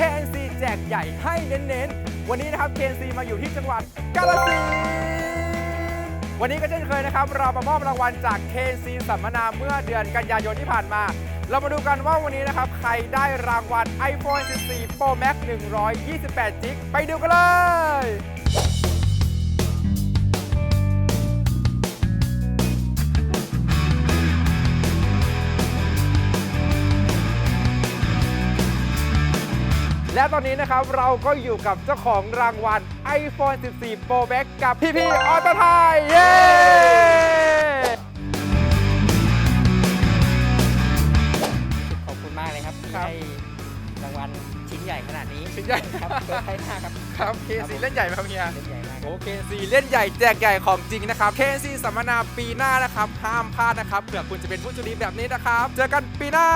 KNC แจกใหญ่ให้เน้นๆ วันนี้นะครับ KNC มาอยู่ที่จังหวัดกาฬสินธุ์วันนี้ก็เช่นเคยนะครับ เรามามอบรางวัลจาก KNC สัมมนาเมื่อเดือนกันยายนที่ผ่านมา เรามาดูกันว่าวันนี้นะครับ ใครได้รางวัล iPhone 14 Pro Max 128 g b ไปดูกันเลย และตอนนี้นะครับเราก็อยู่กับเจ้าของรางวัล iPhone 14 Pro Max กับพี่พี่ๆออโตไทยเย้ขอบคุณมากเลยครับที่ครับให้รางวัลชิ้นใหญ่ขนาดนี้ชิ้นใหญ่ครับเปิดให้หน้าครับครับ KNC เล่นใหญ่ไหมครับเฮียเล่นใหญ่มากคโอรับเคซีเล่นใหญ่แจกใหญ่ของจริงนะครับ KNC สัมมนาปีหน้านะครับห้ามพลาดนะครับเผื่อคุณจะเป็นผู้โชคดีแบบนี้นะครับ เจอกันปีหน้า